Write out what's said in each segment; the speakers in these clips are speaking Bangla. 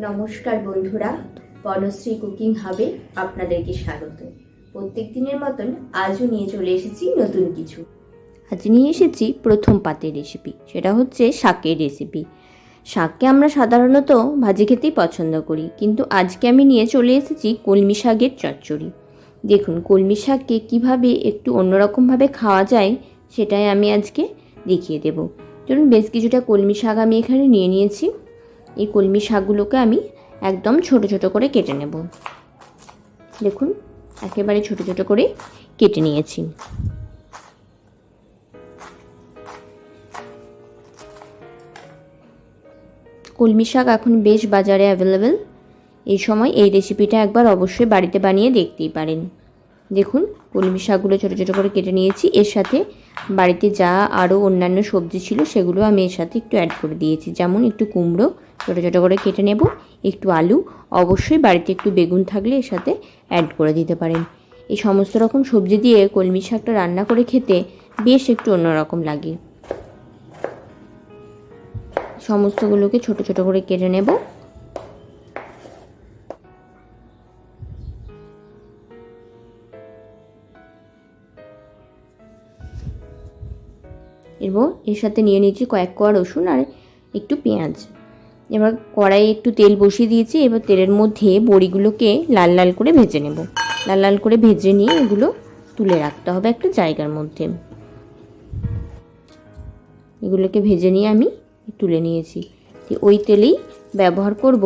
নমস্কার বন্ধুরা বনশ্রী কুকিং হাবে আপনাদেরকে স্বাগত। প্রত্যেক দিনের মতন আজও নিয়ে চলে এসেছি নতুন কিছু। আজ নিয়ে এসেছি প্রথম পাতের রেসিপি সেটা হচ্ছে শাকের রেসিপি শাককে আমরা সাধারণত ভাজি খেতেই পছন্দ করি, কিন্তু আজকে আমি নিয়ে চলে এসেছি কলমি শাকের চচ্চড়ি। দেখুন, কলমি শাককে কীভাবে একটু অন্যরকমভাবে খাওয়া যায়, সেটাই আমি আজকে দেখিয়ে দেব। চলুন, বেশ কিছুটা কলমি শাক আমি এখানে নিয়ে নিয়েছি। এই কলমি শাকগুলোকে আমি একদম ছোট ছোট করে কেটে নেব। দেখুন, একেবারে ছোট ছোট করে কেটে নিয়েছি। কলমি শাক এখন বেশ বাজারে অ্যাভেলেবেল এই সময় এই রেসিপিটা একবার অবশ্যই বাড়িতে বানিয়ে দেখতেই পারেন। দেখুন, কলমি শাকগুলো ছোটো ছোটো করে কেটে নিয়েছি। এর সাথে বাড়িতে যা আরও অন্যান্য সবজি ছিল সেগুলো আমি এর সাথে একটু অ্যাড করে দিয়েছি। যেমন একটু কুমড়ো ছোটো ছোটো করে কেটে নেব, একটু আলু, অবশ্যই বাড়িতে একটু বেগুন থাকলে এর সাথে অ্যাড করে দিতে পারেন। এই সমস্ত রকম সবজি দিয়ে কলমি শাকটা রান্না করে খেতে বেশ একটু অন্যরকম লাগে। সমস্তগুলোকে ছোট ছোট করে কেটে নেব। এবং এর সাথে নিয়ে নিয়েছি কয়েক কোয়া রসুন আর একটু পেঁয়াজ। এবার কড়াইয়ে একটু তেল বসিয়ে দিয়েছি, এবার তেলের মধ্যে বড়িগুলোকে লাল লাল করে ভেজে নেব। লাল লাল করে ভেজে নিয়ে এগুলো তুলে রাখতে হবে একটা জায়গার মধ্যে। এগুলোকে ভেজে নিয়ে আমি তুলে নিয়েছি। ওই তেলেই ব্যবহার করব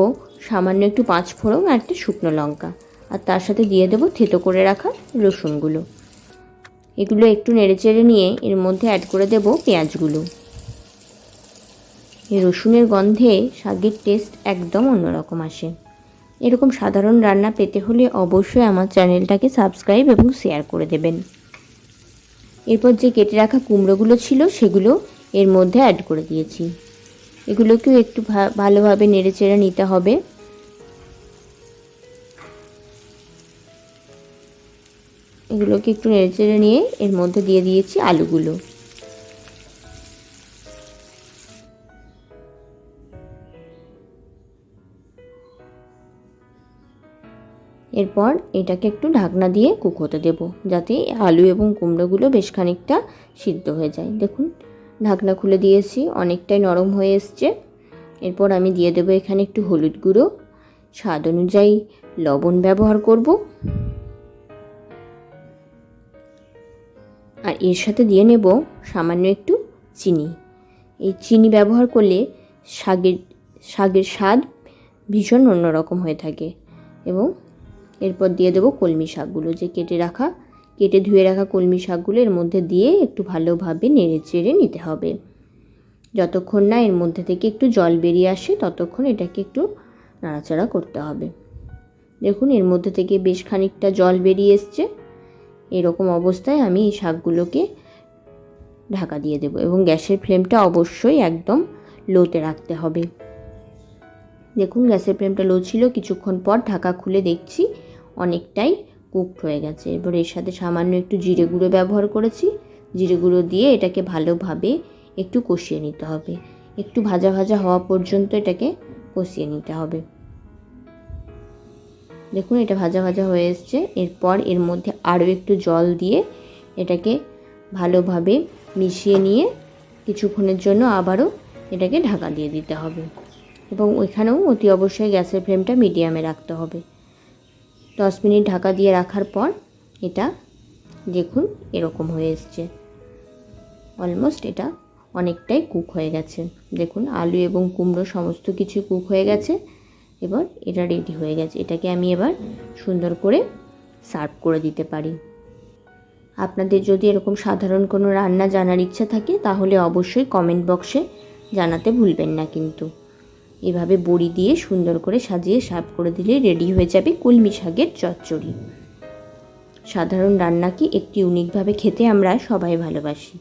সামান্য একটু পাঁচ ফোড়ন আর একটা শুকনো লঙ্কা। আর তার সাথে দিয়ে দেবো থেতো করে রাখা রসুনগুলো। এগুলো একটু নেড়েচেড়ে নিয়ে এর মধ্যে অ্যাড করে দেব পেঁয়াজগুলো। রসুনের গন্ধে শাকের টেস্ট একদম অন্যরকম আসে। এরকম সাধারণ রান্না পেতে হলে অবশ্যই আমার চ্যানেলটাকে সাবস্ক্রাইব এবং শেয়ার করে দেবেন। এরপর যে কেটে রাখা কুমড়োগুলো ছিল সেগুলো এর মধ্যে অ্যাড করে দিয়েছি। এগুলোকেও একটু ভালোভাবে নেড়েচেড়ে নিতে হবে। এগুলোকে একটু নেড়েচেড়ে নিয়ে এর মধ্যে দিয়ে দিয়েছি আলুগুলো। এরপর এটাকে একটু ঢাকনা দিয়ে কুক হতে দেবো, যাতে আলু এবং কুমড়োগুলো বেশ খানিকটা সিদ্ধ হয়ে যায়। দেখুন, ঢাকনা খুলে দিয়েছি, অনেকটাই নরম হয়ে এসছে। এরপর আমি দিয়ে দেবো এখানে একটু হলুদ গুঁড়ো। স্বাদ অনুযায়ী লবণ ব্যবহার করব। আর এর সাথে দিয়ে নেব সামান্য একটু চিনি। এই চিনি ব্যবহার করলে শাকের শাকের স্বাদ ভীষণ অন্যরকম হয়ে থাকে এবং এরপর দিয়ে দেবো কলমি শাকগুলো যে কেটে রাখা, কেটে ধুয়ে রাখা কলমি শাকগুলো এর মধ্যে দিয়ে একটু ভালোভাবে নেড়ে চেড়ে নিতে হবে। যতক্ষণ না এর মধ্যে থেকে একটু জল বেরিয়ে আসে, ততক্ষণ এটাকে একটু নাড়াচাড়া করতে হবে। দেখুন এর মধ্যে থেকে বেশ খানিকটা জল বেরিয়ে এসছে। এরকম অবস্থায় আমি এই শাকগুলোকে ঢাকা দিয়ে দেবো এবং গ্যাসের ফ্লেমটা অবশ্যই একদম লোতে রাখতে হবে। দেখুন, গ্যাসের ফ্লেমটা লো ছিল, কিছুক্ষণ পর ঢাকা খুলে দেখছি অনেকটাই কুকড হয়ে গেছে। এবার এর সাথে সামান্য একটু জিরে গুঁড়ো ব্যবহার করেছি। জিরে গুঁড়ো দিয়ে এটাকে ভালোভাবে একটু কষিয়ে নিতে হবে। একটু ভাজা ভাজা হওয়া পর্যন্ত এটাকে কষিয়ে নিতে হবে। দেখুন, এটা ভাজা ভাজা হয়ে এসছে। এরপর এর মধ্যে আরও একটু জল দিয়ে এটাকে ভালোভাবে মিশিয়ে নিয়ে কিছুক্ষণের জন্য আবারও এটাকে ঢাকা দিয়ে দিতে হবে। এবং ওইখানেও অতি অবশ্যই গ্যাসের ফ্লেমটা মিডিয়ামে রাখতে হবে। দশ মিনিট ঢাকা দিয়ে রাখার পর এটা দেখুন, এরকম হয়ে এসছে। অলমোস্ট এটা অনেকটাই কুক হয়ে গেছে। দেখুন, আলু এবং কুমড়ো সমস্ত কিছু কুক হয়ে গেছে। এবার এটা রেডি হয়ে গেছে। এটাকে আমি এবার সুন্দর করে সার্ভ করে দিতে পারি। আপনাদের যদি এরকম সাধারণ কোনো রান্না জানার ইচ্ছা থাকে, তাহলে অবশ্যই কমেন্ট বক্সে জানাতে ভুলবেন না কিন্তু। এভাবে বড়ি দিয়ে সুন্দর করে সাজিয়ে সার্ভ করে দিলে রেডি হয়ে যাবে কলমি শাকের চচ্চড়ি। সাধারণ রান্না কি একটি ইউনিকভাবে খেতে আমরা সবাই ভালোবাসি।